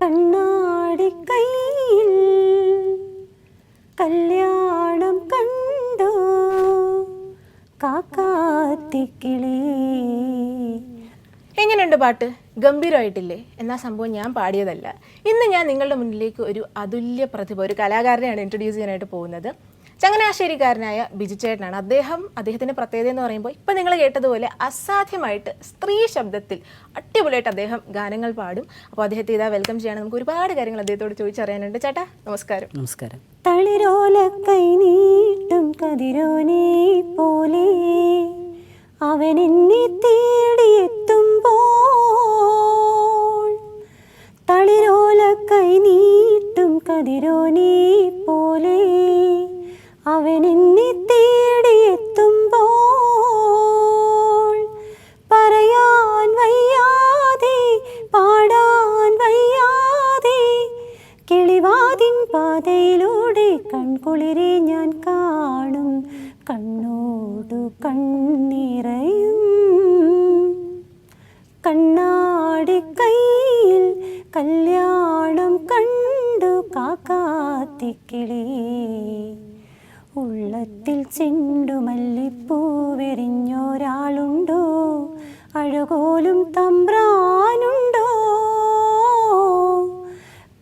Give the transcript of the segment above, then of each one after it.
കണ്ണാടി കയ്യിൽ കല്യാണം കണ്ടു. കാക്കാത്തിക്കിളി എങ്ങനെയുണ്ട് പാട്ട്? ഗംഭീരമായിട്ടില്ലേ? എന്നാ സംഭവം ഞാൻ പാടിയതല്ല. ഇന്ന് ഞാൻ നിങ്ങളുടെ മുന്നിലേക്ക് ഒരു അതുല്യ പ്രതിഭ ഒരു കലാകാരനെയാണ് ഇൻട്രൊഡ്യൂസ് ചെയ്യാനായിട്ട് പോകുന്നത്. ചങ്ങനാശ്ശേരിക്കാരനായ ബിജു ചേട്ടനാണ്. അദ്ദേഹം അദ്ദേഹത്തിന്റെ പ്രത്യേകത എന്ന് പറയുമ്പോൾ ഇപ്പം നിങ്ങൾ കേട്ടതുപോലെ അസാധ്യമായിട്ട് സ്ത്രീ ശബ്ദത്തിൽ അടിപൊളിയായിട്ട് അദ്ദേഹം ഗാനങ്ങൾ പാടും. അപ്പോൾ അദ്ദേഹത്തെ ഇതാ വെൽക്കം ചെയ്യണം. നമുക്ക് ഒരുപാട് കാര്യങ്ങൾ അദ്ദേഹത്തോട് ചോദിച്ചറിയാനുണ്ട്. ചേട്ടാ നമസ്കാരം. നമസ്കാരം. തളിരോല കൈ നീട്ടും കതിരോനെ പോലെ അവൻ എന്നെ തേടിയെത്തുമ്പോൾ തളിരോല കൈ നീട്ടും കതിരോനെ പോലെ അവൻ എന്നെ തേടിയെത്തുമ്പോൾ പറയാൻ വയ്യാതെ പാടാൻ വയ്യാതെ കിളിവാതിൻ പാതയിലൂടെ കൺകുളിരെ ഞാൻ കാണും. കണ്ണോടു കണ്ണിറയും. കണ്ണാടി കയ്യിൽ കല്യാണം കണ്ടു കാക്കാത്തിക്കിളി ഉള്ളത്തിൽ ചെണ്ടുമല്ലിപ്പൂവെറിഞ്ഞൊരാളുണ്ടോ അഴകോലും തമ്പ്രാനുണ്ടോ?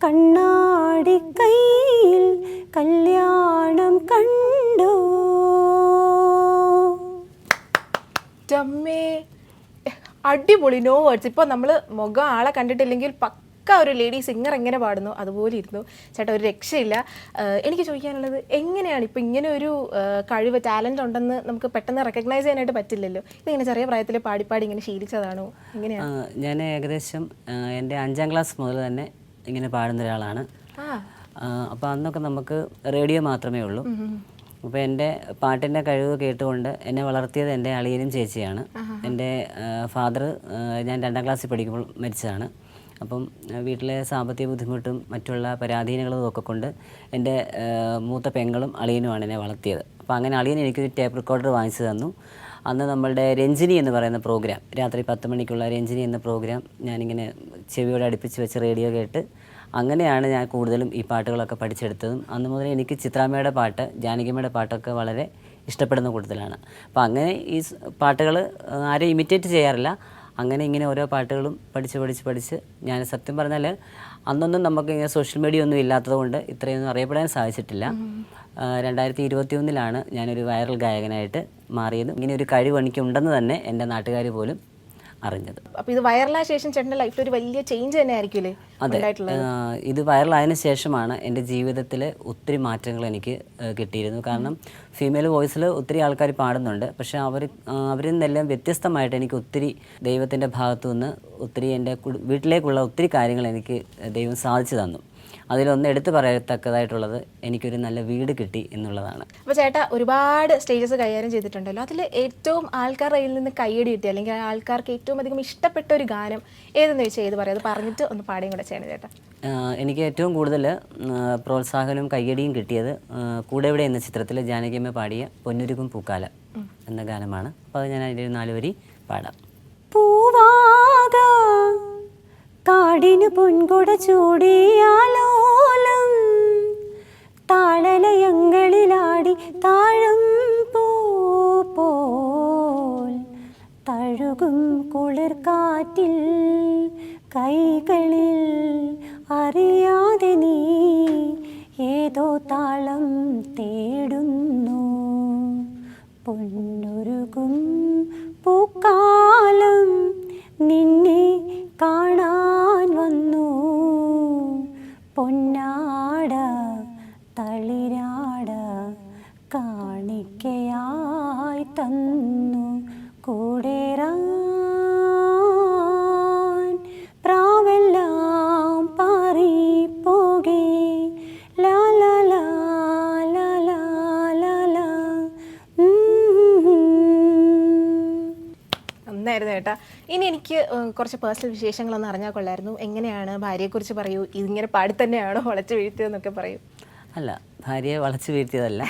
കണ്ണാടി കയ്യിൽ കല്യാണം കണ്ടോ? അടിപൊളി. നോ വേർഡ്സ് ഇപ്പൊ നമ്മൾ മുഖം ആളെ കണ്ടിട്ടില്ലെങ്കിൽ പക്ക ഒരു ലേഡി സിംഗർ എങ്ങനെ പാടുന്നു? അതുപോലെ ഇരുന്നു. ചേട്ടാ ഒരു രക്ഷയില്ല. എനിക്ക് ചോദിക്കാനുള്ളത് എങ്ങനെയാണ് ഇപ്പോൾ ഇങ്ങനെ ഒരു കഴിവ് ടാലന്റ് ഉണ്ടെന്ന് നമുക്ക് പെട്ടെന്ന് റെക്കഗ്നൈസ് ചെയ്യാനായിട്ട് പറ്റില്ലല്ലോ? ഇതിങ്ങനെ ചെറിയ പ്രായത്തിൽ പാടിപ്പാടി ഇങ്ങനെ ശീലിച്ചതാണോ? എങ്ങനെയാണ് ഞാൻ ഏകദേശം എന്റെ അഞ്ചാം ക്ലാസ് മുതൽ തന്നെ ഇങ്ങനെ പാടുന്ന ഒരാളാണ്. അപ്പോൾ അന്നൊക്കെ നമുക്ക് റേഡിയോ മാത്രമേ ഉള്ളൂ. അപ്പോൾ എന്റെ പാട്ടിന്റെ കഴിവ് കേട്ടുകൊണ്ട് എന്നെ വളർത്തിയത് എന്റെ അളിയനും ചേച്ചിയാണ്. എന്റെ ഫാദർ ഞാൻ രണ്ടാം ക്ലാസ്സിൽ പഠിക്കുമ്പോൾ മരിച്ചതാണ്. അപ്പം വീട്ടിലെ സാമ്പത്തിക ബുദ്ധിമുട്ടും മറ്റുള്ള പരാധീനങ്ങളും ഒക്കെ കൊണ്ട് എന്റെ മൂത്ത പെങ്ങളും അളിയനുമാണ് എന്നെ വളർത്തിയത്. അപ്പം അങ്ങനെ അളിയൻ എനിക്ക് ടേപ്പ് റെക്കോർഡർ വാങ്ങിച്ചു തന്നു. അന്ന് നമ്മളുടെ രഞ്ജിനി എന്ന് പറയുന്ന പ്രോഗ്രാം രാത്രി പത്ത് മണിക്കുള്ള രഞ്ജിനി എന്ന പ്രോഗ്രാം ഞാനിങ്ങനെ ചെവിയോട് അടുപ്പിച്ച് വെച്ച് റേഡിയോ കേട്ട് അങ്ങനെയാണ് ഞാൻ കൂടുതലും ഈ പാട്ടുകളൊക്കെ പഠിച്ചെടുത്തതും. അന്ന് മുതൽ എനിക്ക് ചിത്രാമ്മയുടെ പാട്ട് ജാനകിയമ്മയുടെ പാട്ടൊക്കെ വളരെ ഇഷ്ടപ്പെടുന്ന കൂട്ടത്തിലാണ്. അപ്പോൾ അങ്ങനെ ഈ പാട്ടുകൾ ആരെയും ഇമിറ്റേറ്റ് ചെയ്യാറില്ല. അങ്ങനെ ഇങ്ങനെ ഓരോ പാട്ടുകളും പഠിച്ച് പഠിച്ച് പഠിച്ച് ഞാൻ സത്യം പറഞ്ഞാൽ അന്നൊന്നും നമുക്ക് ഇങ്ങനെ സോഷ്യൽ മീഡിയ ഒന്നും ഇല്ലാത്തതുകൊണ്ട് ഇത്രയൊന്നും അറിയപ്പെടാൻ സാധിച്ചിട്ടില്ല. രണ്ടായിരത്തി ഇരുപത്തി ഒന്നിലാണ് ഞാനൊരു വൈറൽ ഗായകനായിട്ട് മാറിയത്. ഇങ്ങനെ ഒരു കഴിവ് എനിക്കുണ്ടെന്ന് തന്നെ എന്റെ നാട്ടുകാർ പോലും അറിഞ്ഞത്. അപ്പോൾ ഇത് വൈറലായ ശേഷം ചേട്ടന്റെ ലൈഫിൽ ഒരു വലിയ ചേഞ്ച് തന്നെ ആയിരിക്കുമല്ലേ അതെ. ഇത് വൈറലായതിന് ശേഷമാണ് എന്റെ ജീവിതത്തിൽ ഒത്തിരി മാറ്റങ്ങൾ എനിക്ക് കിട്ടിയിരുന്നു കാരണം ഫീമെയിൽ വോയിസിൽ ഒത്തിരി ആൾക്കാർ പാടുന്നുണ്ട്. പക്ഷേ അവർ അവരിൽ നിന്നെല്ലാം വ്യത്യസ്തമായിട്ട് എനിക്ക് ഒത്തിരി ദൈവത്തിന്റെ ഭാഗത്തു നിന്ന് ഒത്തിരി എന്റെ വീട്ടിലേക്കുള്ള ഒത്തിരി കാര്യങ്ങൾ എനിക്ക് ദൈവം സാധിച്ചു തന്നു. അതിലൊന്ന് എടുത്തു പറയത്തക്കതായിട്ടുള്ളത് എനിക്കൊരു നല്ല വീട് കിട്ടി എന്നുള്ളതാണ്. അപ്പോൾ ചേട്ടാ ഒരുപാട് സ്റ്റേജസ് കൈകാര്യം ചെയ്തിട്ടുണ്ടല്ലോ. അതിൽ ഏറ്റവും ആൾക്കാരുടെ കയ്യിൽ നിന്ന് കൈയടി കിട്ടി അല്ലെങ്കിൽ ആൾക്കാർക്ക് ഏറ്റവും അധികം ഇഷ്ടപ്പെട്ട ഒരു ഗാനം ഏതെന്ന് ചോദിച്ചാൽ ഏത് പറയാം? അത് പറഞ്ഞിട്ട് ഒന്ന് പാടിയും കൂടെ ചെയ്യണം ചേട്ടാ. എനിക്ക് ഏറ്റവും കൂടുതൽ പ്രോത്സാഹനവും കയ്യടിയും കിട്ടിയത് ആ, കൂടെ ഇവിടെ എന്ന ചിത്രത്തിൽ ജാനകിയമ്മ പാടിയ പൊന്നുരുക്കും പൂക്കാല എന്ന ഗാനമാണ്. അപ്പോൾ അത് ഞാൻ അതിന്റെ നാലുവരി നാല് പാടാം. പൂവാക കാടിന് പൊൻകുട ചൂടിയാലോലം. താളലയങ്ങളിലാടി താഴം പോൽ തഴുകും കുളിർ കാറ്റിൽ കൈകളിൽ അറിയാതെ നീ ഏതോ താളം തേടുന്നു. പൊന്നുരുകും പൂക്കാലം നിന്നെ കാണാൻ എനിക്ക് കുറച്ച് പേഴ്സണൽ വിശേഷങ്ങളൊന്നും അറിഞ്ഞാൽ കൊള്ളായിരുന്നു. എങ്ങനെയാണ് ഭാര്യയെക്കുറിച്ച് പറയൂ? ഇതിങ്ങനെ പാടി തന്നെയാണോ വളച്ചു വീഴ്ത്തിയതെന്നൊക്കെ പറയൂ. അല്ല ഭാര്യയെ വളച്ചു വീഴ്ത്തിയതല്ല.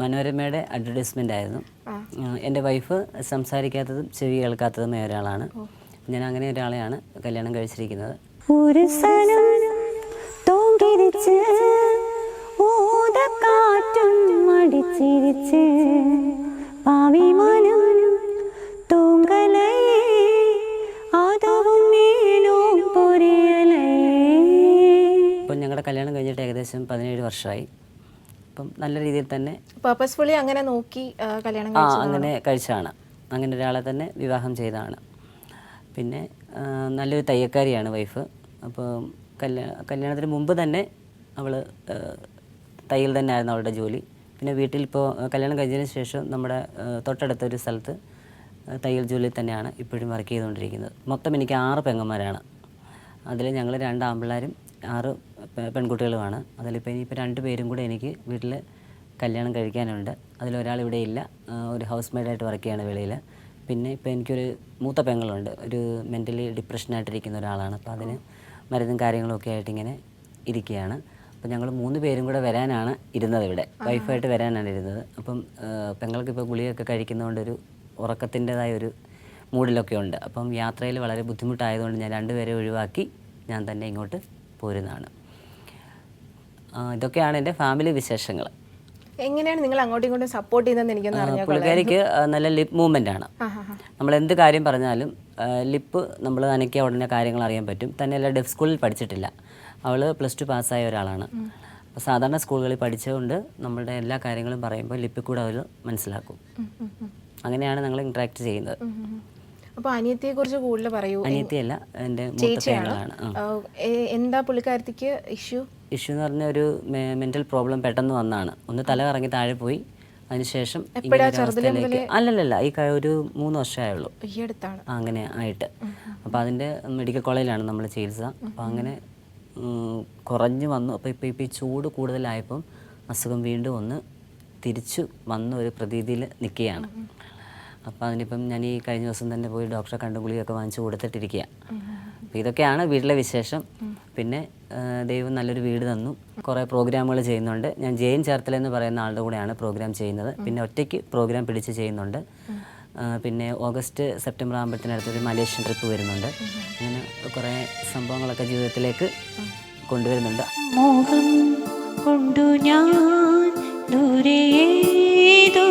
മനോരമയുടെ അഡ്വർടൈസ്മെന്റ് ആയിരുന്നു. എന്റെ വൈഫ് സംസാരിക്കാത്തതും ചെവി കേൾക്കാത്തതുമായ ഒരാളാണ്. ഞാൻ അങ്ങനെ ഒരാളെയാണ് കല്യാണം കഴിച്ചിരിക്കുന്നത്. ഒരു തോങ്കിരിച്ച് ഊതക്കാറ്റും മടിച്ചിരിച്ച് പാവിമാനം ഏകദേശം പതിനേഴ് വർഷമായി. അപ്പം നല്ല രീതിയിൽ തന്നെ പേർപ്പസ്ഫുള്ളി അങ്ങനെ നോക്കി കല്യാണം ആ അങ്ങനെ കഴിച്ചതാണ്. അങ്ങനെ ഒരാളെ തന്നെ വിവാഹം ചെയ്തതാണ്. പിന്നെ നല്ലൊരു തയ്യക്കാരിയാണ് വൈഫ് അപ്പോൾ കല്യാ കല്യാണത്തിന് മുമ്പ് തന്നെ അവൾ തയ്യൽ തന്നെ ആയിരുന്നു അവളുടെ ജോലി. പിന്നെ വീട്ടിൽ ഇപ്പോൾ കല്യാണം കഴിഞ്ഞതിന് ശേഷം നമ്മുടെ തൊട്ടടുത്ത ഒരു സ്ഥലത്ത് തയ്യൽ ജോലി തന്നെയാണ് ഇപ്പോഴും വർക്ക് ചെയ്തുകൊണ്ടിരിക്കുന്നത്. മൊത്തം എനിക്ക് ആറ് പെങ്ങന്മാരാണ്. അതിൽ ഞങ്ങൾ രണ്ട് ആമ്പിള്ളേരും ആറ് പെൺകുട്ടികളുമാണ്. അതിലിപ്പോൾ ഇനിയിപ്പോൾ രണ്ട് പേരും കൂടെ എനിക്ക് വീട്ടിൽ കല്യാണം കഴിക്കാനുണ്ട്. അതിലൊരാൾ ഇവിടെ ഇല്ല. ഒരു ഹൗസ് മെയ്ഡായിട്ട് വർക്ക് ചെയ്യാണ് വെളിയിൽ പിന്നെ ഇപ്പോൾ എനിക്കൊരു മൂത്ത പെങ്ങളുണ്ട്. ഒരു മെന്റലി ഡിപ്രഷനായിട്ടിരിക്കുന്ന ഒരാളാണ്. അപ്പോൾ അതിന് മരുന്നും കാര്യങ്ങളും ഒക്കെ ആയിട്ട് ഇങ്ങനെ ഇരിക്കുകയാണ്. അപ്പോൾ ഞങ്ങൾ മൂന്ന് പേരും കൂടെ വരാനാണ് ഇരുന്നത് ഇവിടെ. വൈഫായിട്ട് വരാനാണ് ഇരുന്നത്. അപ്പം പെങ്ങൾക്ക് ഇപ്പോൾ ഗുളികയൊക്കെ കഴിക്കുന്നതുകൊണ്ടൊരു ഉറക്കത്തിന്റെതായ ഒരു മൂഡിലൊക്കെ ഉണ്ട്. അപ്പം യാത്രയിൽ വളരെ ബുദ്ധിമുട്ടായതുകൊണ്ട് ഞാൻ രണ്ടുപേരെ ഒഴിവാക്കി ഞാൻ തന്നെ ഇങ്ങോട്ട് പോരുന്നതാണ്. ഇതൊക്കെയാണ് എന്റെ ഫാമിലി വിശേഷങ്ങൾ. എങ്ങനെയാണ് നിങ്ങൾ അങ്ങോട്ടും ഇങ്ങോട്ടും സപ്പോർട്ട് ചെയ്യുന്നതെന്ന് എനിക്കൊന്ന് പുള്ളിക്കാരിക്ക് നല്ല ലിപ് മൂവ്മെന്റ് ആണ്. നമ്മൾ എന്ത് കാര്യം പറഞ്ഞാലും ലിപ്പ് നമ്മൾ നനയ്ക്കിയ ഉടനെ കാര്യങ്ങൾ അറിയാൻ പറ്റും. തന്നെയല്ല ഡെഫ് സ്കൂളിൽ പഠിച്ചിട്ടില്ല. അവൾ പ്ലസ് ടു പാസ്സായ ഒരാളാണ്. അപ്പോൾ സാധാരണ സ്കൂളുകളിൽ പഠിച്ചതുകൊണ്ട് നമ്മളുടെ എല്ലാ കാര്യങ്ങളും പറയുമ്പോൾ ലിപ്പിൽ കൂടെ അവർ മനസ്സിലാക്കും. അങ്ങനെയാണ് ഞങ്ങൾ ഇൻട്രാക്ട് ചെയ്യുന്നത്. അപ്പോൾ അനിയത്തിയെ കുറിച്ച് കൂടുതൽ പറയൂ അനിയത്തിയല്ല എന്റെ ചേച്ചിയാണ്? എന്താ പുള്ളിക്കാരത്തിക്ക് ഇഷ്യൂ? ഇഷ്യൂ എന്ന് പറഞ്ഞ ഒരു മെന്റൽ പ്രോബ്ലം പെട്ടെന്ന് വന്നാണ്. ഒന്ന് തല കറങ്ങി താഴെ പോയി. അതിനുശേഷം അല്ലല്ലല്ല ഈ ഒരു മൂന്ന് വർഷമേ ഉള്ളൂ അങ്ങനെ ആയിട്ട്. അപ്പോൾ അതിന്റെ മെഡിക്കൽ കോളേജിലാണ് നമ്മൾ ചികിത്സ. അപ്പോൾ അങ്ങനെ കുറഞ്ഞു വന്നു. അപ്പോൾ ഇപ്പോൾ ഇപ്പോൾ ഈ ചൂട് കൂടുതലായപ്പം അസുഖം വീണ്ടും ഒന്ന് തിരിച്ചു വന്ന ഒരു പ്രതീതിയിൽ നിൽക്കുകയാണ്. അപ്പോൾ അതിനിപ്പം ഞാൻ ഈ കഴിഞ്ഞ ദിവസം തന്നെ പോയി ഡോക്ടറെ കണ്ടും ഗുളികയൊക്കെ വാങ്ങിച്ചു കൊടുത്തിട്ടിരിക്കുക അപ്പോൾ ഇതൊക്കെയാണ് വീട്ടിലെ വിശേഷം. പിന്നെ ദൈവം നല്ലൊരു വീട് തന്നു. കുറേ പ്രോഗ്രാമുകൾ ചെയ്യുന്നുണ്ട്. ഞാൻ ജെയിൻ ചേർത്തല എന്ന് പറയുന്ന ആളുടെ കൂടെയാണ് പ്രോഗ്രാം ചെയ്യുന്നത്. പിന്നെ ഒറ്റയ്ക്ക് പ്രോഗ്രാം പിടിച്ച് ചെയ്യുന്നുണ്ട്. പിന്നെ ഓഗസ്റ്റ് സെപ്റ്റംബർ ആകുമ്പോഴത്തേനടുത്തൊരു മലേഷ്യൻ ട്രിപ്പ് വരുന്നുണ്ട്. അങ്ങനെ കുറേ സംഭവങ്ങളൊക്കെ ജീവിതത്തിലേക്ക് കൊണ്ടുവരുന്നുണ്ട്. മോഹം കൊണ്ടു ഞാൻ ദൂരേതോ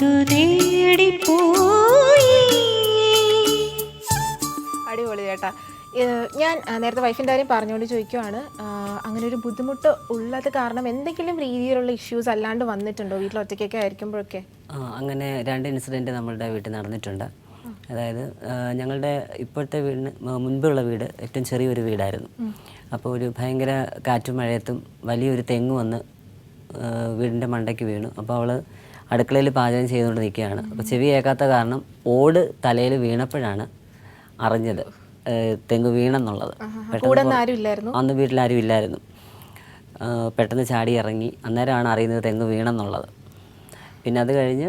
തേടിപ്പോയി. അടിപൊളി ചേട്ടാ. ഞാൻ നേരത്തെ വൈഫിന്റെ കാര്യം പറഞ്ഞുകൊണ്ട് ചോദിക്കുവാണ്. അങ്ങനെ ഒരു ബുദ്ധിമുട്ട് ഉള്ളത് കാരണം എന്തെങ്കിലും രീതിയിലുള്ള ഇഷ്യൂസ് അല്ലാണ്ട് വന്നിട്ടുണ്ടോ? വീട്ടിൽ ഒറ്റയ്ക്കൊക്കെ ആയിരിക്കുമ്പോഴൊക്കെ? ആ, അങ്ങനെ രണ്ട് ഇൻസിഡന്റ് നമ്മളുടെ വീട്ടിൽ നടന്നിട്ടുണ്ട്. അതായത് ഞങ്ങളുടെ ഇപ്പോഴത്തെ വീടിന് മുൻപുള്ള വീട് ഏറ്റവും ചെറിയൊരു വീടായിരുന്നു. അപ്പോൾ ഒരു ഭയങ്കര കാറ്റും മഴയത്തും വലിയൊരു തെങ്ങ് വന്ന് വീടിന്റെ മണ്ടയ്ക്ക് വീണു. അപ്പോൾ അവൾ അടുക്കളയിൽ പാചകം ചെയ്തുകൊണ്ട് നിൽക്കുകയാണ്. അപ്പോൾ ചെവി കേൾക്കാത്ത കാരണം ഓട് തലയിൽ വീണപ്പോഴാണ് അറിഞ്ഞത് തെങ്ങ് വീണെന്നുള്ളത്. പെട്ടെന്ന് കൂടെ ആരും ഇല്ലായിരുന്നു? അന്ന് വീട്ടിലാരും ഇല്ലായിരുന്നു. പെട്ടെന്ന് ചാടി ഇറങ്ങി. അന്നേരമാണ് അറിയുന്നത് തെങ്ങ് വീണെന്നുള്ളത്. പിന്നെ അത് കഴിഞ്ഞ്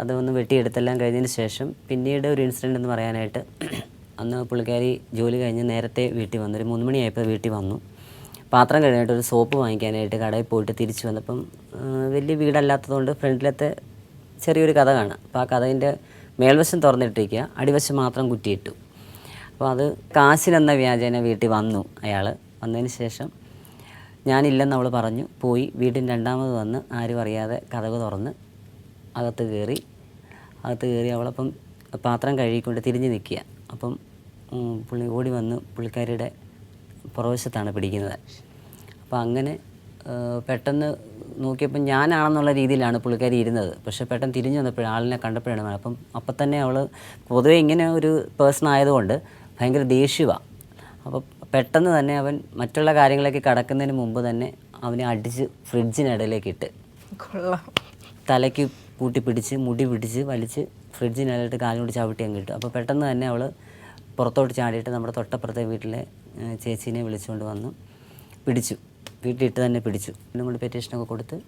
അതൊന്ന് വെട്ടിയെടുത്തെല്ലാം കഴിഞ്ഞതിന് ശേഷം പിന്നീട് ഒരു ഇൻസിഡന്റ് എന്ന് പറയാനായിട്ട് അന്ന് പുള്ളിക്കാരി ജോലി കഴിഞ്ഞ് നേരത്തെ വീട്ടിൽ വന്നു. ഒരു മൂന്ന് മണിയായപ്പോൾ വീട്ടിൽ വന്നു. പാത്രം കഴിഞ്ഞിട്ട് ഒരു സോപ്പ് വാങ്ങിക്കാനായിട്ട് കടയിൽ പോയിട്ട് തിരിച്ചു വന്നപ്പം വലിയ വീടല്ലാത്തതുകൊണ്ട് ഫ്രണ്ടിലത്തെ ചെറിയൊരു കഥ കാണാം. അപ്പോൾ ആ കഥയിന്റെ മേൽവശം തുറന്നിട്ടിരിക്കുക. അടിവശം മാത്രം കുറ്റിയിട്ടു. അപ്പോൾ അത് കാശിനെന്ന വ്യാജേന വീട്ടിൽ വന്നു അയാൾ വന്നതിന് ശേഷം ഞാനില്ലെന്ന് അവൾ പറഞ്ഞു. പോയി വീട്ടിൽ രണ്ടാമത് വന്ന് ആരും അറിയാതെ കഥകൾ തുറന്ന് അകത്ത് കയറി അകത്ത് കയറി അവളപ്പം പാത്രം കഴുകിക്കൊണ്ട് തിരിഞ്ഞ് നിൽക്കുക. അപ്പം പുള്ളി ഓടി വന്ന്. പുള്ളിക്കാരിയുടെ പുറവശത്താണ് പിടിക്കുന്നത്. അപ്പോൾ അങ്ങനെ പെട്ടെന്ന് നോക്കിയപ്പോൾ ഞാനാണെന്നുള്ള രീതിയിലാണ് പുള്ളിക്കാരി ഇരുന്നത്. പക്ഷേ പെട്ടെന്ന് തിരിഞ്ഞു വന്നപ്പോൾ ആളിനെ കണ്ടപ്പോഴാണ്. അപ്പം അപ്പം തന്നെ അവൾ പൊതുവെ ഇങ്ങനെ ഒരു പേഴ്സൺ ആയതുകൊണ്ട് ഭയങ്കര ദേഷ്യമാണ് അപ്പോൾ പെട്ടെന്ന് തന്നെ അവൻ മറ്റുള്ള കാര്യങ്ങളൊക്കെ കടക്കുന്നതിന് മുമ്പ് തന്നെ അവനെ അടിച്ച് ഫ്രിഡ്ജിനിടയിലേക്ക് ഇട്ട് തലയ്ക്ക് കൂട്ടി പിടിച്ച് മുടി പിടിച്ച് വലിച്ച് ഫ്രിഡ്ജിനിടയിട്ട് കാലും കൂടി ചവിട്ടി അങ്ങ് ഇട്ടു. അപ്പോൾ പെട്ടെന്ന് തന്നെ അവൾ പുറത്തോട്ട് ചാടിയിട്ട് നമ്മുടെ തൊട്ടപ്പുറത്തെ വീട്ടിലെ ചേച്ചീനെ വിളിച്ചുകൊണ്ട് വന്നു. പിടിച്ചു. വീട്ടിലിട്ട് തന്നെ പിടിച്ചു. നമ്മൾ പെറ്റീഷനൊക്കെ കൊടുത്ത്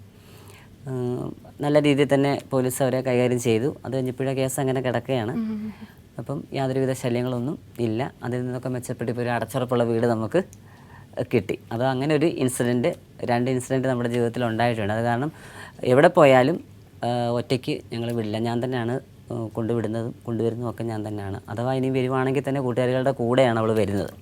നല്ല രീതിയിൽ തന്നെ പോലീസ് അവരെ കൈകാര്യം ചെയ്തു. അത് കഴിഞ്ഞപ്പോഴേ കേസ് അങ്ങനെ കിടക്കുകയാണ്. അപ്പം യാതൊരുവിധ ശല്യങ്ങളൊന്നും ഇല്ല. അതിൽ നിന്നൊക്കെ മെച്ചപ്പെട്ട് ഇപ്പോൾ ഒരു അടച്ചുറപ്പുള്ള വീട് നമുക്ക് കിട്ടി. അത് അങ്ങനെ ഒരു ഇൻസിഡന്റ് രണ്ട് ഇൻസിഡന്റ് നമ്മുടെ ജീവിതത്തിൽ ഉണ്ടായിട്ടുണ്ട്. അത് കാരണം എവിടെ പോയാലും ഒറ്റയ്ക്ക് ഞങ്ങൾ വിടില്ല. ഞാൻ തന്നെയാണ് കൊണ്ടുവിടുന്നതും കൊണ്ടുവരുന്നതും ഒക്കെ ഞാൻ തന്നെയാണ്. അഥവാ ഇനി വരുവാണെങ്കിൽ തന്നെ കൂട്ടുകാരികളുടെ കൂടെയാണ് അവൾ വരുന്നത്.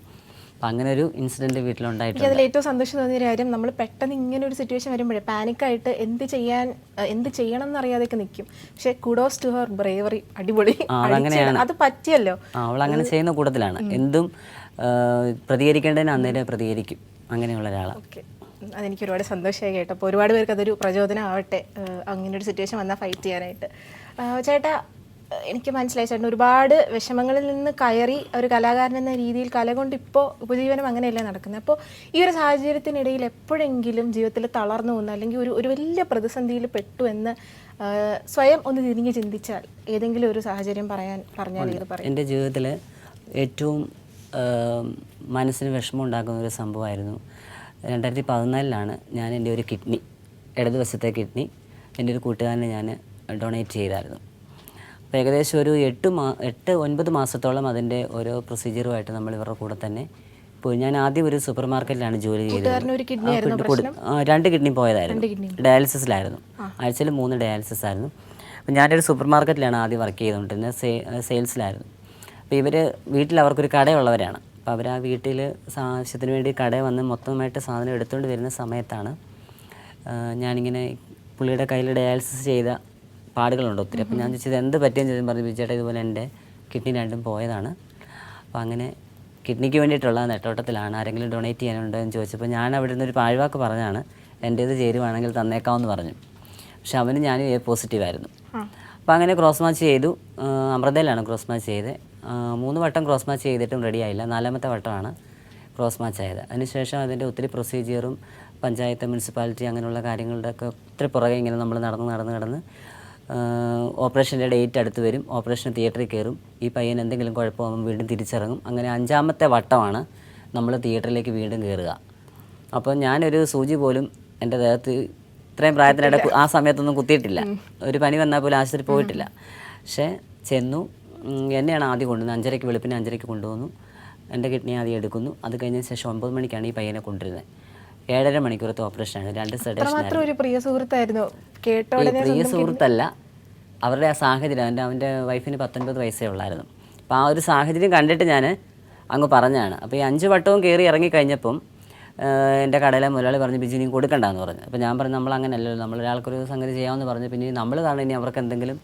അപ്പം അങ്ങനെ ഒരു ഇൻസിഡന്റ് വീട്ടിലുണ്ടായിട്ടുണ്ട്. അതിൽ ഏറ്റവും സന്തോഷം തോന്നിയ കാര്യം നമ്മൾ പെട്ടെന്ന് ഇങ്ങനെ ഒരു സിറ്റുവേഷൻ വരുമ്പോഴേ പാനിക്കായിട്ട് എന്ത് ചെയ്യാൻ എന്ത് ചെയ്യണം എന്നറിയാതെയൊക്കെ നിൽക്കും പക്ഷേ കുഡോസ് ടു ഹർ ബ്രേവറി അടിപൊളി. ആ, അതങ്ങനെയാണ്. അത് പറ്റിയല്ലോ. അവൾ അങ്ങനെ ചെയ്യുന്ന കൂട്ടത്തിലാണ്. എന്തും പ്രതികരിക്കേണ്ടതിന് അന്നേരം പ്രതികരിക്കും. അങ്ങനെയുള്ള ഒരാളാണ് ഓക്കെ. അതെനിക്ക് ഒരുപാട് സന്തോഷമായി കേട്ടോ. അപ്പോൾ ഒരുപാട് പേർക്ക് അതൊരു പ്രചോദനം ആവട്ടെ അങ്ങനെ ഒരു സിറ്റുവേഷൻ വന്നാൽ ഫൈറ്റ് ചെയ്യാനായിട്ട് ചേട്ടാ എനിക്ക് മനസ്സിലായി. ചേട്ടൻ ഒരുപാട് വിഷമങ്ങളിൽ നിന്ന് കയറി ഒരു കലാകാരൻ എന്ന രീതിയിൽ കല കൊണ്ട് ഇപ്പോൾ ഉപജീവനം അങ്ങനെയല്ലേ നടക്കുന്നത്. അപ്പോൾ ഈ ഒരു സാഹചര്യത്തിനിടയിൽ എപ്പോഴെങ്കിലും ജീവിതത്തിൽ തളർന്നു പോകുന്ന അല്ലെങ്കിൽ ഒരു ഒരു വലിയ പ്രതിസന്ധിയിൽ പെട്ടു എന്ന് സ്വയം ഒന്ന് തിരിഞ്ഞ് ചിന്തിച്ചാൽ ഏതെങ്കിലും ഒരു സാഹചര്യം പറയാൻ പറഞ്ഞാൽ ഇത് പറയും. എന്റെ ജീവിതത്തിൽ ഏറ്റവും മനസ്സിന് വിഷമം ഉണ്ടാക്കുന്ന ഒരു സംഭവമായിരുന്നു. രണ്ടായിരത്തി പതിനാലിലാണ് ഞാൻ എന്റെ ഒരു കിഡ്നി ഇടതുവശത്തെ കിഡ്നി എന്റെ ഒരു കൂട്ടുകാരനെ ഞാൻ ഡൊണേറ്റ് ചെയ്തായിരുന്നു. അപ്പോൾ ഏകദേശം ഒരു എട്ട് മാ എട്ട് ഒൻപത് മാസത്തോളം അതിന്റെ ഓരോ പ്രൊസീജിയറുമായിട്ട് നമ്മൾ ഇവരുടെ കൂടെ തന്നെ പോയി. ഞാൻ ആദ്യം ഒരു സൂപ്പർ മാർക്കറ്റിലാണ് ജോലി ചെയ്തത്. രണ്ട് കിഡ്നി പോയതായിരുന്നു. ഡയാലിസിസിലായിരുന്നു. ആഴ്ചയിൽ മൂന്ന് ഡയാലിസിസ് ആയിരുന്നു. അപ്പം ഞാനൊരു സൂപ്പർ മാർക്കറ്റിലാണ് ആദ്യം വർക്ക് ചെയ്തുകൊണ്ടിരുന്നത് സേ സെയിൽസിലായിരുന്നു അപ്പോൾ ഇവർ വീട്ടിൽ അവർക്കൊരു കടയുള്ളവരാണ്. അപ്പോൾ അവർ ആ വീട്ടിൽ ആവശ്യത്തിന് വേണ്ടി കട വന്ന് മൊത്തമായിട്ട് സാധനം എടുത്തുകൊണ്ട് വരുന്ന സമയത്താണ് ഞാനിങ്ങനെ പുള്ളിയുടെ കയ്യിൽ ഡയാലിസിസ് ചെയ്ത പാടുകളുണ്ട് ഒത്തിരി. അപ്പം ഞാൻ ചോദിച്ചത് എന്ത് പറ്റിയെന്ന് ചോദിച്ചു പറഞ്ഞു ചേട്ടാ ഇതുപോലെ എന്റെ കിഡ്നി രണ്ടും പോയതാണ്. അപ്പോൾ അങ്ങനെ കിഡ്നിക്ക് വേണ്ടിയിട്ടുള്ള നെട്ടോട്ടത്തിലാണ് ആരെങ്കിലും ഡൊണേറ്റ് ചെയ്യാനുണ്ടോ എന്ന് ചോദിച്ചപ്പോൾ ഞാൻ അവിടെ നിന്ന് ഒരു പാഴ്വാക്ക് പറഞ്ഞാണ് എന്റേത് ചേരുവാണെങ്കിൽ തന്നേക്കാമെന്ന് പറഞ്ഞു. പക്ഷെ അവന് ഞാൻ എ പോസിറ്റീവ് ആയിരുന്നു. അപ്പോൾ അങ്ങനെ ക്രോസ് മാച്ച് ചെയ്തു. അമൃതയിലാണ് ക്രോസ് മാച്ച് ചെയ്തത്. മൂന്ന് വട്ടം ക്രോസ് മാച്ച് ചെയ്തിട്ടും റെഡി ആയില്ല. നാലാമത്തെ വട്ടമാണ് ക്രോസ് മാച്ച് ആയത്. അതിനുശേഷം അതിന്റെ ഒത്തിരി പ്രൊസീജിയറും പഞ്ചായത്ത് മുനിസിപ്പാലിറ്റി അങ്ങനെയുള്ള കാര്യങ്ങളുടെയൊക്കെ ഒത്തിരി പുറകെ ഇങ്ങനെ നമ്മൾ നടന്ന് നടന്ന് നടന്ന് ഓപ്പറേഷന്റെ ഡേറ്റ് അടുത്ത് വരും. ഓപ്പറേഷൻ തിയേറ്ററിൽ കയറും. ഈ പയ്യൻ എന്തെങ്കിലും കുഴപ്പമാകുമ്പോൾ വീണ്ടും തിരിച്ചിറങ്ങും. അങ്ങനെ അഞ്ചാമത്തെ വട്ടമാണ് നമ്മൾ തിയേറ്ററിലേക്ക് വീണ്ടും കയറുക. അപ്പോൾ ഞാനൊരു സൂചി പോലും എന്റെ ദേഹത്ത് ഇത്രയും പ്രായത്തിനിടെ ആ സമയത്തൊന്നും കുത്തിയിട്ടില്ല. ഒരു പനി വന്നാൽ പോലും ആശുപത്രി പോയിട്ടില്ല. പക്ഷേ ചെന്നു. എന്നെയാണ് ആദ്യം കൊണ്ടുവന്നത്. അഞ്ചരയ്ക്ക് വെളുപ്പിന് അഞ്ചരയ്ക്ക് കൊണ്ടുവന്നു. എന്റെ കിഡ്നി ആദ്യം എടുക്കുന്നു. അത് കഴിഞ്ഞ ശേഷം ഒമ്പത് മണിക്കാണ് ഈ പയ്യനെ കൊണ്ടുവരുന്നത്. ഏഴര മണിക്കൂറത്തെ ഓപ്പറേഷനാണ് രണ്ട് സെഡേഷൻ ഒരു പ്രിയ സുഹൃത്തായിരുന്നു. കേട്ട പ്രിയ സുഹൃത്തല്ല അവരുടെ ആ സാഹചര്യം അവന്റെ അവന്റെ വൈഫിന് പത്തൊൻപത് വയസ്സേ ഉള്ളായിരുന്നു. അപ്പോൾ ആ ഒരു സാഹചര്യം കണ്ടിട്ട് ഞാൻ അങ്ങ് പറഞ്ഞാണ് അപ്പോൾ ഈ അഞ്ച് വട്ടവും കയറി ഇറങ്ങിക്കഴിഞ്ഞപ്പം എന്റെ കടയിലെ മുതലാളി പറഞ്ഞ് ബിജു നീ കൊടുക്കണ്ടെന്ന് പറഞ്ഞു. അപ്പോൾ ഞാൻ പറഞ്ഞു നമ്മൾ അങ്ങനെയല്ലല്ലോ. നമ്മൾ ഒരാൾക്കൊരു സംഗതി ചെയ്യാമെന്ന് പറഞ്ഞു. പിന്നെ നമ്മൾ കാരണം ഇനി അവർക്ക് എന്തെങ്കിലും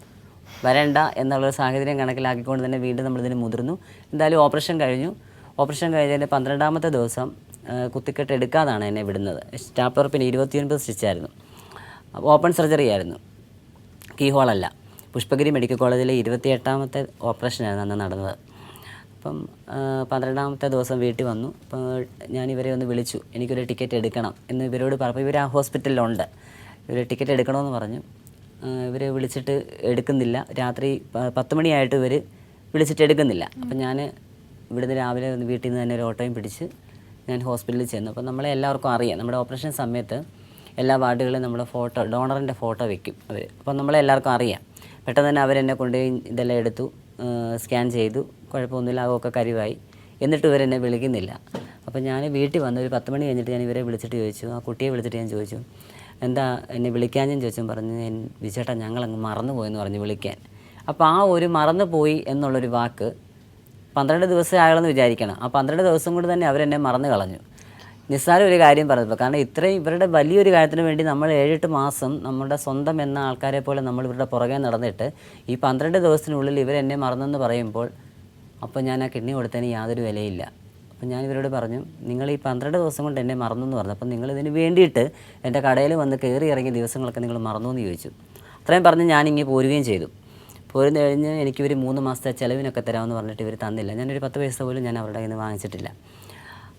വരണ്ട എന്നുള്ളൊരു സാഹചര്യം കണക്കിലാക്കിക്കൊണ്ട് തന്നെ വീണ്ടും നമ്മളിതിന് മുതിർന്നു. എന്തായാലും ഓപ്പറേഷൻ കഴിഞ്ഞു. ഓപ്പറേഷൻ കഴിഞ്ഞതിന്റെ പന്ത്രണ്ടാമത്തെ ദിവസം കുത്തിക്കെട്ട് എടുക്കാതാണ് എന്നെ വിടുന്നത്. സ്റ്റാപ്പർ പിന്നെ ഇരുപത്തിയൊൻപത് സ്റ്റിച്ചായിരുന്നു. അപ്പോൾ ഓപ്പൺ സർജറി ആയിരുന്നു. കീ ഹോളല്ല പുഷ്പഗിരി മെഡിക്കൽ കോളേജിലെ ഇരുപത്തിയെട്ടാമത്തെ ഓപ്പറേഷനായിരുന്നു അന്ന് നടന്നത്. അപ്പം പന്ത്രണ്ടാമത്തെ ദിവസം വീട്ടിൽ വന്നു. അപ്പോൾ ഞാൻ ഇവരെ ഒന്ന് വിളിച്ചു. എനിക്കൊരു ടിക്കറ്റ് എടുക്കണം എന്ന് ഇവരോട് പറഞ്ഞപ്പോൾ ഇവർ ആ ഹോസ്പിറ്റലിലുണ്ട്. ഇവർ ടിക്കറ്റ് എടുക്കണമെന്ന് പറഞ്ഞു. ഇവരെ വിളിച്ചിട്ട് എടുക്കുന്നില്ല. രാത്രി പത്ത് മണിയായിട്ട് ഇവർ വിളിച്ചിട്ട് എടുക്കുന്നില്ല. അപ്പം ഞാൻ ഇവിടുന്ന് രാവിലെ വീട്ടിൽ നിന്ന് തന്നെ ഒരു ഓട്ടോയും പിടിച്ച് ഞാൻ ഹോസ്പിറ്റലിൽ ചെന്നു. അപ്പോൾ നമ്മളെ എല്ലാവർക്കും അറിയാം. നമ്മുടെ ഓപ്പറേഷൻ സമയത്ത് എല്ലാ വാർഡുകളിലും നമ്മൾ ഫോട്ടോ ഡോണറിന്റെ ഫോട്ടോ വെക്കും അവർ. അപ്പോൾ നമ്മളെ എല്ലാവർക്കും അറിയാം. പെട്ടെന്ന് തന്നെ അവരെന്നെ കൊണ്ടുപോയി ഇതെല്ലാം എടുത്തു സ്കാൻ ചെയ്തു. കുഴപ്പമൊന്നുമില്ല അതൊക്കെ കരിവായി. എന്നിട്ട് ഇവരെന്നെ വിളിക്കുന്നില്ല. അപ്പോൾ ഞാൻ വീട്ടിൽ വന്ന് ഒരു പത്ത് മണി കഴിഞ്ഞിട്ട് ഞാൻ ഇവരെ വിളിച്ചിട്ട് ചോദിച്ചു. ആ കുട്ടിയെ വിളിച്ചിട്ട് ഞാൻ ചോദിച്ചു എന്താ എന്നെ വിളിക്കാഞ്ഞെന്ന്? ചോദിച്ചും. പറഞ്ഞ് വിചേട്ടാ ഞങ്ങളങ്ങ് മറന്നു പോയെന്ന് പറഞ്ഞ് വിളിക്കാൻ. അപ്പോൾ ആ ഒരു മറന്നുപോയി എന്നുള്ളൊരു വാക്ക് പന്ത്രണ്ട് ദിവസം ആകണമെന്ന് വിചാരിക്കണം. ആ പന്ത്രണ്ട് ദിവസം കൊണ്ട് തന്നെ അവരെന്നെ മറന്നു കളഞ്ഞു. നിസ്സാര ഒരു കാര്യം പറഞ്ഞപ്പോൾ കാരണം ഇത്രയും ഇവരുടെ വലിയൊരു കാര്യത്തിന് വേണ്ടി നമ്മൾ ഏഴെട്ട് മാസം നമ്മുടെ സ്വന്തം എന്ന ആൾക്കാരെ പോലെ നമ്മൾ ഇവരുടെ പുറകെ നടന്നിട്ട് ഈ പന്ത്രണ്ട് ദിവസത്തിനുള്ളിൽ ഇവരെന്നെ മറന്നെന്ന് പറയുമ്പോൾ അപ്പോൾ ഞാൻ ആ കിഡ്നി കൊടുത്തതിന് യാതൊരു വിലയില്ല. അപ്പം ഞാൻ ഇവരോട് പറഞ്ഞു നിങ്ങൾ ഈ പന്ത്രണ്ട് ദിവസം കൊണ്ട് എന്നെ മറന്നു എന്ന് പറഞ്ഞു. അപ്പം നിങ്ങൾ ഇതിന് വേണ്ടിയിട്ട് എന്റെ കടയിൽ വന്ന് കയറി ഇറങ്ങിയ ദിവസങ്ങളൊക്കെ നിങ്ങൾ മറന്നു എന്ന് ചോദിച്ചു. അത്രയും പറഞ്ഞ് ഞാനിങ്ങനെ പോരുകയും ചെയ്തു. പോരുന്ന കഴിഞ്ഞ് എനിക്ക് ഇവർ മൂന്ന് മാസത്തെ ചിലവിനൊക്കെ തരാമെന്ന് പറഞ്ഞിട്ട് ഇവർ തന്നില്ല. ഞാനൊരു പത്ത് പൈസ പോലും ഞാൻ അവരുടെ കയ്യിൽ നിന്ന് വാങ്ങിച്ചിട്ടില്ല.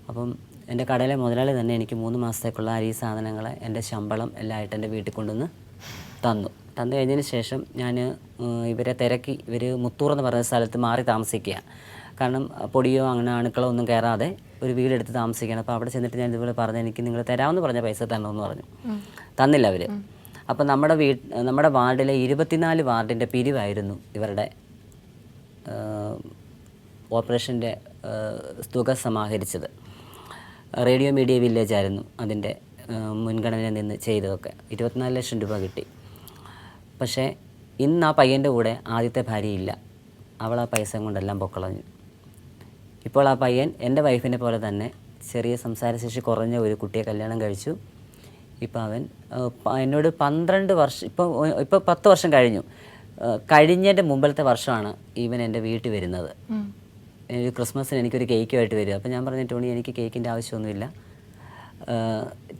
അപ്പം എന്റെ കടയിലെ മുതലാളി തന്നെ എനിക്ക് മൂന്ന് മാസത്തേക്കുള്ള അരി സാധനങ്ങൾ എന്റെ ശമ്പളം എല്ലാം ആയിട്ട് എന്റെ വീട്ടിൽ കൊണ്ടുവന്ന് തന്നു. തന്നു കഴിഞ്ഞതിന് ശേഷം ഞാൻ ഇവരെ തിരക്കി ഇവർ മുത്തൂർ എന്ന് പറയുന്ന സ്ഥലത്ത് മാറി താമസിക്കുക കാരണം പൊടിയോ അങ്ങനെ അണുക്കളോ ഒന്നും കയറാതെ ഒരു വീടെടുത്ത് താമസിക്കുകയാണ്. അപ്പോൾ അവിടെ ചെന്നിട്ട് ഞാൻ ഇതുപോലെ പറഞ്ഞു എനിക്ക് നിങ്ങൾ തരാമെന്ന് പറഞ്ഞ പൈസ തരണമെന്ന് പറഞ്ഞു. തന്നില്ല അവർ അപ്പോൾ നമ്മുടെ വീ നമ്മുടെ വാർഡിലെ ഇരുപത്തിനാല് വാർഡിന്റെ പിരിവായിരുന്നു ഇവരുടെ ഓപ്പറേഷന്റെ തുക സമാഹരിച്ചത്. റേഡിയോ മീഡിയ വില്ലേജ് ആയിരുന്നു അതിന്റെ മുൻഗണന നിന്ന് ചെയ്തതൊക്കെ. ഇരുപത്തിനാല് ലക്ഷം രൂപ കിട്ടി. പക്ഷേ ഇന്ന് ആ പയ്യന്റെ കൂടെ ആദ്യത്തെ ഭാര്യയില്ല അവൾ ആ പൈസ കൊണ്ടെല്ലാം പൊക്കളഞ്ഞു. ഇപ്പോൾ ആ പയ്യൻ എന്റെ വൈഫിനെ പോലെ തന്നെ ചെറിയ സംസാരശേഷി കുറഞ്ഞ ഒരു കുട്ടിയെ കല്യാണം കഴിച്ചു. ഇപ്പോൾ അവൻ എന്നോട് പന്ത്രണ്ട് വർഷം ഇപ്പോൾ ഇപ്പോൾ പത്ത് വർഷം കഴിഞ്ഞു. കഴിഞ്ഞതിന്റെ മുമ്പിലത്തെ വർഷമാണ് ഇവൻ എന്റെ വീട്ടിൽ വരുന്നത്. ഒരു ക്രിസ്മസിന് എനിക്കൊരു കേക്കുമായിട്ട് വരിക. അപ്പം ഞാൻ പറഞ്ഞു ടോണി എനിക്ക് കേക്കിന്റെ ആവശ്യമൊന്നുമില്ല.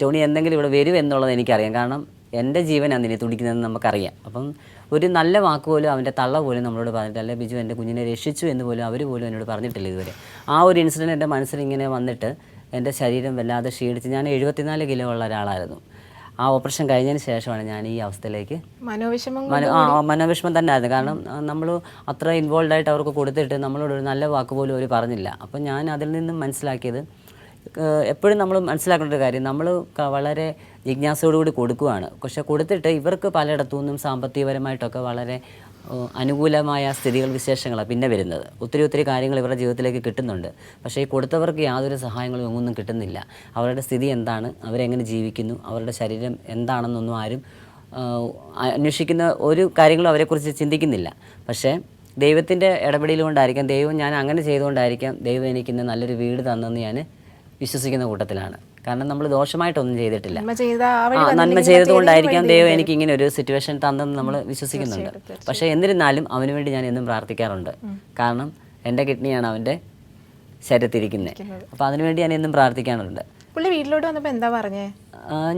ടോണി എന്തെങ്കിലും ഇവിടെ വരും എന്നുള്ളത് എനിക്കറിയാം. കാരണം എന്റെ ജീവനാണ് അതിനെ തുടിക്കുന്നതെന്ന് നമുക്കറിയാം. അപ്പം ഒരു നല്ല വാക്ക് പോലും അവന്റെ തള്ള പോലും നമ്മളോട് പറഞ്ഞിട്ടില്ല. അല്ലെ ബിജു എന്റെ കുഞ്ഞിനെ രക്ഷിച്ചു എന്ന് പോലും അവർ പോലും എന്നോട് പറഞ്ഞിട്ടില്ല ഇതുവരെ. ആ ഒരു ഇൻസിഡന്റ് എന്റെ മനസ്സിൽ ഇങ്ങനെ വന്നിട്ട് എന്റെ ശരീരം വല്ലാതെ ക്ഷീണിച്ച് ഞാൻ എഴുപത്തിനാല് കിലോ ഉള്ള ഒരാളായിരുന്നു. ആ ഓപ്പറേഷൻ കഴിഞ്ഞതിന് ശേഷമാണ് ഞാൻ ഈ അവസ്ഥയിലേക്ക് മനോവിഷമം മനോവിഷമം തന്നെ ആയിരുന്നു. കാരണം നമ്മൾ അത്ര ഇൻവോൾവ് ആയിട്ട് അവർക്ക് കൊടുത്തിട്ട് നമ്മളോട് ഒരു നല്ല വാക്ക് പോലും അവർ പറഞ്ഞില്ല. അപ്പം ഞാൻ അതിൽ നിന്നും മനസ്സിലാക്കിയത് എപ്പോഴും നമ്മൾ മനസ്സിലാക്കേണ്ട ഒരു കാര്യം നമ്മൾ വളരെ ജിജ്ഞാസയോടുകൂടി കൊടുക്കുകയാണ് പക്ഷെ കൊടുത്തിട്ട് ഇവർക്ക് പലയിടത്തു നിന്നും സാമ്പത്തികപരമായിട്ടൊക്കെ വളരെ അനുകൂലമായ സ്ഥിതികൾ വിശേഷങ്ങളാണ് പിന്നെ വരുന്നത്. ഒത്തിരി ഒത്തിരി കാര്യങ്ങൾ ഇവരുടെ ജീവിതത്തിലേക്ക് കിട്ടുന്നുണ്ട്. പക്ഷേ ഈ കൊടുത്തവർക്ക് യാതൊരു സഹായങ്ങളും ഒന്നും കിട്ടുന്നില്ല. അവരുടെ സ്ഥിതി എന്താണ്? അവരെങ്ങനെ ജീവിക്കുന്നു? അവരുടെ ശരീരം എന്താണെന്നൊന്നും ആരും അന്വേഷിക്കുന്ന ഒരു കാര്യങ്ങളും അവരെക്കുറിച്ച് ചിന്തിക്കുന്നില്ല. പക്ഷേ ദൈവത്തിന്റെ ഇടപെടലുകൊണ്ടായിരിക്കാം ദൈവം ഞാൻ അങ്ങനെ ചെയ്തുകൊണ്ടായിരിക്കാം ദൈവം എനിക്കിന്ന് നല്ലൊരു വീട് തന്നെന്ന് ഞാൻ വിശ്വസിക്കുന്ന കൂട്ടത്തിലാണ്. കാരണം നമ്മൾ ദോഷമായിട്ടൊന്നും ചെയ്തിട്ടില്ല. നന്മ ചെയ്ത ആ വഴി ആ, നന്മ വന്നില്ലെങ്കിൽ ചെയ്തത് മറ്റേതിനും കൊണ്ടായിരിക്കാം വഴി ദൈവം എനിക്ക് ഇങ്ങനെ ഒരു സിറ്റുവേഷൻ തന്നെന്ന് നമ്മൾ വിശ്വസിക്കുന്നുണ്ട്. പക്ഷേ എന്നിരുന്നാലും അവന് വേണ്ടി ഞാൻ എന്നും പ്രാർത്ഥിക്കാറുണ്ട്. കാരണം എന്റെ കിഡ്നിയാണ് അവന്റെ ശരീരത്തിരിക്കുന്നത് അപ്പോൾ അതിനുവേണ്ടി ഞാൻ എന്നും പ്രാർത്ഥിക്കാറുണ്ട്. പുള്ളി വീട്ടിലോട്ട് വന്നപ്പോൾ എന്താ പറഞ്ഞേ?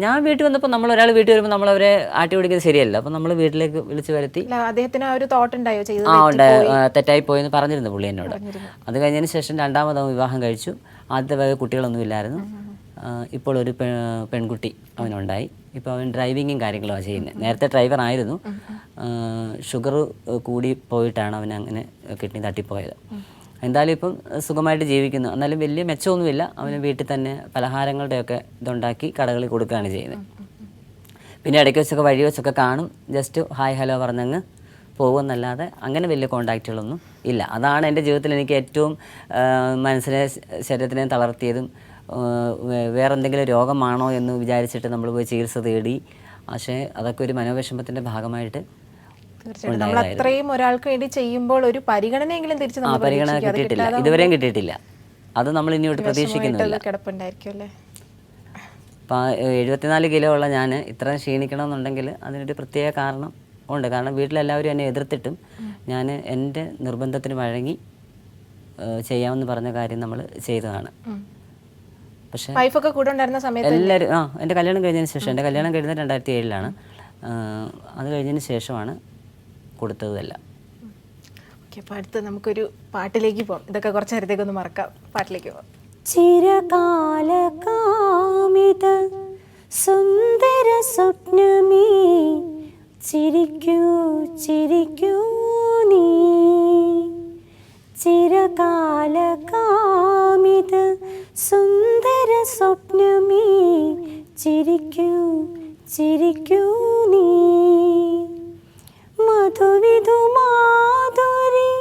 ഞാൻ വീട്ടിൽ വന്നപ്പോൾ നമ്മൾ ഒരാൾ വീട്ടിൽ വരുമ്പോൾ നമ്മൾ അവരെ ആട്ടി പിടിക്കുന്നത് ശരിയല്ല. അപ്പോൾ നമ്മൾ വീട്ടിലേക്ക് വിളിച്ചു വരുത്തി അദ്ദേഹത്തിന് ആ ഒരു തോട്ട് ഉണ്ടായോ? ആ ഉണ്ട്. തെറ്റായി പോയെന്ന് പറഞ്ഞിരുന്നു പുള്ളി എന്നോട്. അത് കഴിഞ്ഞതിന് ശേഷം രണ്ടാമത് വിവാഹം കഴിച്ചു. ആദ്യത്തെ വക കുട്ടികളൊന്നും ഇല്ലായിരുന്നു. ഇപ്പോൾ ഒരു പെൺകുട്ടി അവനുണ്ടായി. ഇപ്പോൾ അവൻ ഡ്രൈവിങ്ങും കാര്യങ്ങളുമാണ് ചെയ്യുന്നത്. നേരത്തെ ഡ്രൈവർ ആയിരുന്നു. ഷുഗർ കൂടി പോയിട്ടാണ് അവൻ അങ്ങനെ കിഡ്നി തട്ടിപ്പോയത്. എന്തായാലും ഇപ്പം സുഖമായിട്ട് ജീവിക്കുന്നു. എന്നാലും വലിയ മെച്ചമൊന്നുമില്ല. അവന് വീട്ടിൽ തന്നെ പലഹാരങ്ങളുടെയൊക്കെ ഇതുണ്ടാക്കി കടകളിൽ കൊടുക്കുകയാണ് ചെയ്യുന്നത്. പിന്നെ ഇടയ്ക്ക് വെച്ചൊക്കെ വഴി വെച്ചൊക്കെ കാണും. ജസ്റ്റ് ഹായ് ഹലോ പറഞ്ഞങ്ങ് പോകുമെന്നല്ലാതെ അങ്ങനെ വലിയ കോണ്ടാക്റ്റുകളൊന്നും ഇല്ല. അതാണ് എന്റെ ജീവിതത്തിൽ എനിക്ക് ഏറ്റവും മനസ്സിനെ ശരീരത്തിനെ തളർത്തിയതും ആ, വേ- വേറെ എന്തെങ്കിലും രോഗമാണോ എന്ന് വിചാരിച്ചിട്ട് നമ്മൾ പോയി ചികിത്സ തേടി. പക്ഷേ അതൊക്കെ ഒരു മനോവിഷമത്തിന്റെ ഭാഗമായിട്ട് നമ്മൾ അത്രയും ഒരാൾക്ക് വേണ്ടി ചെയ്യുമ്പോൾ ഒരു പരിഗണനയെങ്കിലും തിരിച്ച് പരിഗണന കിട്ടിയിട്ടില്ല. ഇതുവരെയും കിട്ടിയിട്ടില്ല. അത് നമ്മൾ ഇനിയോട്ട് പ്രതീക്ഷിക്കുന്നില്ല. അപ്പോൾ എഴുപത്തിനാല് കിലോ ഉള്ള ഞാൻ ഇത്രയും ക്ഷീണിക്കണമെന്നുണ്ടെങ്കിൽ അതിനൊരു പ്രത്യേക കാരണം ഉണ്ട്. കാരണം വീട്ടിലെല്ലാവരും എന്നെ എതിർത്തിട്ടും ഞാൻ എന്റെ നിർബന്ധത്തിന് വഴങ്ങി ചെയ്യാമെന്ന് പറഞ്ഞ കാര്യം നമ്മൾ ചെയ്തതാണ്. പക്ഷേ വൈഫൊക്കെ കൂടെ ഉണ്ടായിരുന്ന സമയത്ത് എല്ലാവരും ആ എന്റെ കല്യാണം കഴിഞ്ഞതിന് ശേഷം എന്റെ കല്യാണം കഴിഞ്ഞത് രണ്ടായിരത്തി ഏഴിലാണ് അത് കഴിഞ്ഞതിന് ശേഷമാണ് കൊടുത്തതെല്ലാം. ഓക്കെ അപ്പോൾ അടുത്ത് നമുക്കൊരു പാട്ടിലേക്ക് പോകാം ഇതൊക്കെ കുറച്ച് നേരത്തേക്ക് ഒന്ന് മറക്കാം. പാട്ടിലേക്ക് പോകാം ചിരകാലകാമിത സുന്ദര സ്വപ്നമേ ചിരിക്കൂ ചിരിക്കൂ നീ. ചിരകാല കാമിത സുന്ദര സ്വപ്നമേ ചിരിക്കൂ ചിരിക്കൂ നീ. മധുവിധു മാധുരി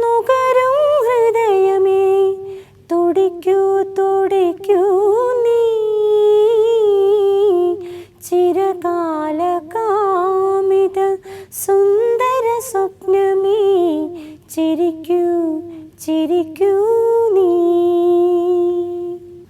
നുകരും ഹൃദയമേ തുടിക്കൂ തുടിക്കൂ നീ. ചിരകാല സുന്ദര സ്വപ്നമേ ചിരിക്കൂ ചിരിക്കൂ നീ.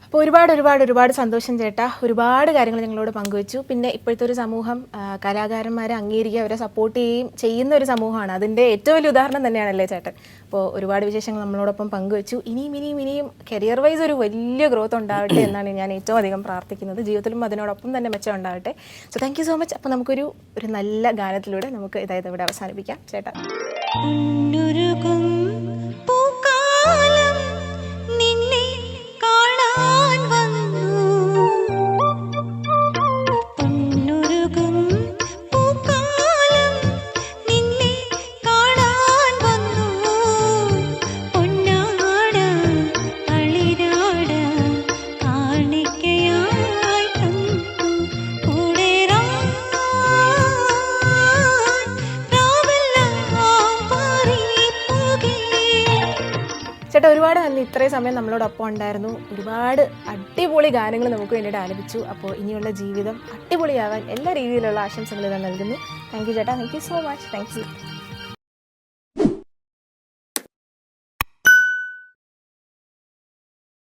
അപ്പോൾ ഒരുപാട് ഒരുപാട് ഒരുപാട് സന്തോഷം ചേട്ടാ. ഒരുപാട് കാര്യങ്ങൾ ഞങ്ങളോട് പങ്കുവച്ചു. പിന്നെ ഇപ്പോഴത്തെ ഒരു സമൂഹം കലാകാരന്മാരെ അംഗീകരിക്കുക അവരെ സപ്പോർട്ട് ചെയ്യുകയും ചെയ്യുന്ന ഒരു സമൂഹമാണ്. അതിന്റെ ഏറ്റവും വലിയ ഉദാഹരണം തന്നെയാണല്ലേ ചേട്ടൻ? അപ്പോൾ ഒരുപാട് വിശേഷങ്ങൾ നമ്മളോടൊപ്പം പങ്കുവച്ചു. ഇനിയും ഇനിയും ഇനിയും കരിയർ വൈസ് ഒരു വലിയ ഗ്രോത്ത് ഉണ്ടാവട്ടെ എന്നാണ് ഞാൻ ഏറ്റവും അധികം പ്രാർത്ഥിക്കുന്നത്. ജീവിതത്തിലും അതിനോടൊപ്പം തന്നെ മെച്ചം ഉണ്ടാവട്ടെ. സോ താങ്ക് സോ മച്ച് അപ്പോൾ നമുക്കൊരു ഒരു നല്ല ഗാനത്തിലൂടെ നമുക്ക് ഇതായത് ഇവിടെ അവസാനിപ്പിക്കാം. ചേട്ടാ. സമയം നമ്മളോടൊപ്പം ഉണ്ടായിരുന്നു. ഒരുപാട് അടിപൊളി ഗാനങ്ങൾ നമുക്ക് വേണ്ടിയിട്ട് ആലപിച്ചു. അപ്പോൾ ഇനിയുള്ള ജീവിതം അടിപൊളിയാവാൻ എല്ലാ രീതിയിലുള്ള ആശംസകൾ ഞാൻ നൽകുന്നു. താങ്ക് യു ചേട്ടാ. Thank you so much thank you